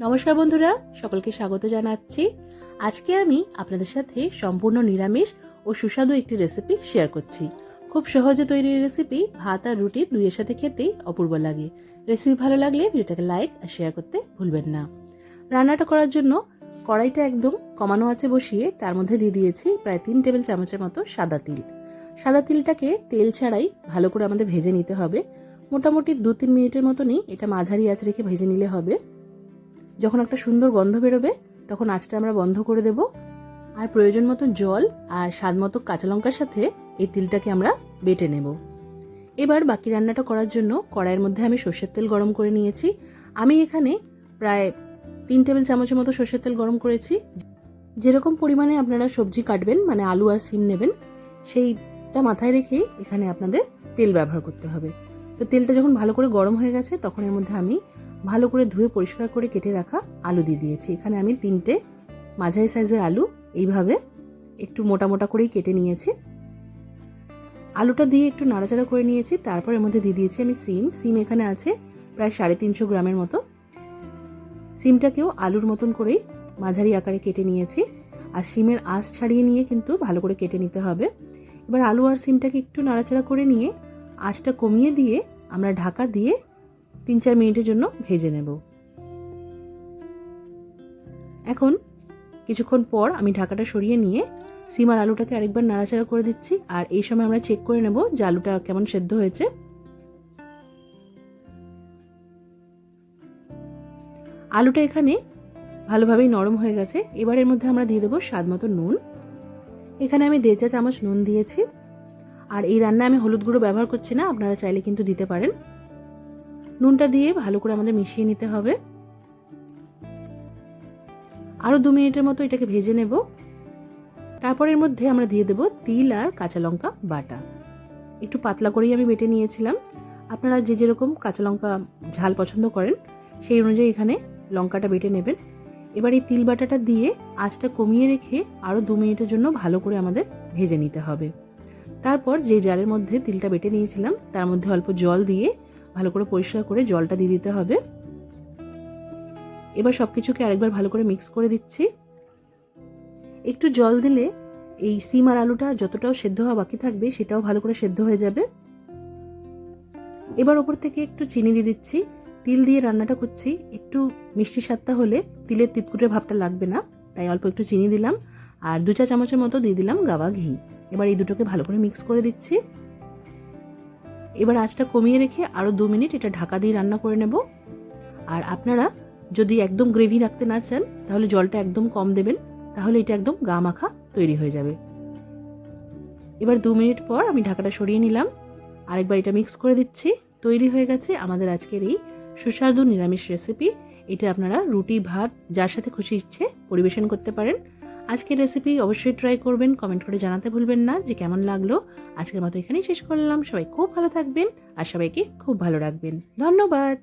নমস্কার বন্ধুরা, সকলকে স্বাগত জানাচ্ছি। আজকে আমি আপনাদের সাথে সম্পূর্ণ নিরামিষ ও সুস্বাদু একটি রেসিপি শেয়ার করছি। খুব সহজে তৈরি রেসিপি ভাত আর রুটি দুইয়ের সাথে খেতেই অপূর্ব লাগে। রেসিপি ভালো লাগলে ভিডিওটাকে লাইক আর শেয়ার করতে ভুলবেন না। রান্নাটা করার জন্য কড়াইটা একদম কমানো আছে বসিয়ে তার মধ্যে দিয়ে দিয়েছি প্রায় তিন টেবিল চামচের মতো সাদা তিল। সাদা তিলটাকে তেল ছাড়াই ভালো করে আমাদের ভেজে নিতে হবে। মোটামুটি দু তিন মিনিটের মতনই এটা মাঝারি আঁচ রেখে ভেজে নিলে হবে। যখন একটা সুন্দর গন্ধ বেরোবে, তখন আঁচটা আমরা বন্ধ করে দেব। আর প্রয়োজন মতো জল আর স্বাদ মতো কাঁচা লঙ্কার সাথে এই তিলটাকে আমরা বেটে নেব। এবার বাকি রান্নাটা করার জন্য কড়াইয়ের মধ্যে আমি সর্ষের তেল গরম করে নিয়েছি। আমি এখানে প্রায় তিন টেবিল চামচের মতো সর্ষের তেল গরম করেছি। যেরকম পরিমাণে আপনারা সবজি কাটবেন মানে আলু আর সিম নেবেন, সেইটা মাথায় রেখেই এখানে আপনাদের তেল ব্যবহার করতে হবে। তো তেলটা যখন ভালো করে গরম হয়ে গেছে, তখন এর মধ্যে আমি ভালো করে ধুয়ে পরিষ্কার করে কেটে রাখা আলু দিয়ে দিয়েছি। এখানে আমি তিনটে মাঝারি সাইজের আলু এইভাবে একটু মোটা মোটা করেই কেটে নিয়েছি। আলুটা দিয়ে একটু নাড়াচাড়া করে নিয়েছি। তারপর এর মধ্যে দিয়ে দিয়েছি আমি সিম। সিম এখানে আছে প্রায় সাড়ে তিনশো গ্রামের মতো। সিমটাকেও আলুর মতন করেই মাঝারি আকারে কেটে নিয়েছি। আর সিমের আঁশ ছাড়িয়ে নিয়ে কিন্তু ভালো করে কেটে নিতে হবে। এবার আলু আর সিমটাকে একটু নাড়াচাড়া করে নিয়ে আঁচটা কমিয়ে দিয়ে আমরা ঢাকা দিয়ে তিন চার মিনিটের জন্য ভেজে নেব। এখন কিছুক্ষণ পর আমি ঢাকাটা সরিয়ে নিয়ে সিমার আলুটাকে আরেকবার নাড়াচাড়া করে দিচ্ছি আর এই সময় আমরা চেক করে নেব যে আলুটা কেমন সেদ্ধ হয়েছে। আলুটা এখানে ভালোভাবেই নরম হয়ে গেছে। এবার এর মধ্যে আমরা দিয়ে দেবো স্বাদ মতো নুন। এখানে আমি দেড় চা চামচ নুন দিয়েছি। আর এই রান্না আমি হলুদ গুঁড়ো ব্যবহার করছি না, আপনারা চাইলে কিন্তু দিতে পারেন। নুনটা দিয়ে ভালো করে আমাদের মিশিয়ে নিতে হবে। আরও দু মিনিটের মতো এটাকে ভেজে নেব। তারপর এর মধ্যে আমরা দিয়ে দেব তিল আর কাঁচা লঙ্কা বাটা। একটু পাতলা করেই আমি বেটে নিয়েছিলাম। আপনারা যে যেরকম কাঁচা লঙ্কা ঝাল পছন্দ করেন, সেই অনুযায়ী এখানে লঙ্কাটা বেটে নেবেন। এবার এই তিল বাটাটা দিয়ে আঁচটা কমিয়ে রেখে আরও দু মিনিটের জন্য ভালো করে আমাদের ভেজে নিতে হবে। তারপর যে জারের মধ্যে তিলটা বেটে নিয়েছিলাম, তার মধ্যে অল্প জল দিয়ে ভালো করে পরিষ্কার করে জলটা দিয়ে দিতে হবে। এবার সব কিছুকে আরেকবার ভালো করে মিক্স করে দিচ্ছি। একটু জল দিলে এই সিম আর আলুটা যতটাও সেদ্ধ হওয়া বাকি থাকবে সেটাও ভালো করে সেদ্ধ হয়ে যাবে। এবার ওপর থেকে একটু চিনি দিয়ে দিচ্ছি। তিল দিয়ে রান্নাটা করছি। একটু মিষ্টি স্বাদটা হলে তিলের তিতকুটের ভাবটা লাগবে না, তাই অল্প একটু চিনি দিলাম। আর দু চা চামচের মতো দিয়ে দিলাম গাওয়া ঘি। এবার এই দুটোকে ভালো করে মিক্স করে দিচ্ছি। এবার আঁচটা কমিয়ে রেখে আরও দু মিনিট এটা ঢাকা দিয়ে রান্না করে নেব। আর আপনারা যদি একদম গ্রেভি রাখতে না চান, তাহলে জলটা একদম কম দেবেন, তাহলে এটা একদম গা মাখা তৈরি হয়ে যাবে। এবার দু মিনিট পর আমি ঢাকাটা সরিয়ে নিলাম। আরেকবার এটা মিক্স করে দিচ্ছি। তৈরি হয়ে গেছে আমাদের আজকের এই সুস্বাদু নিরামিষ রেসিপি এটা আপনারা রুটি, ভাত, যার সাথে খুশি ইচ্ছে পরিবেশন করতে পারেন। আজকের রেসিপি অবশ্যই ট্রাই করবেন কমেন্ট করে জানাতে ভুলবেন না যে কেমন লাগল। আজকের মতো এখানেই শেষ করলাম। সবাই খুব ভালো থাকবেন আর সবাইকে খুব ভালো রাখবেন। ধন্যবাদ!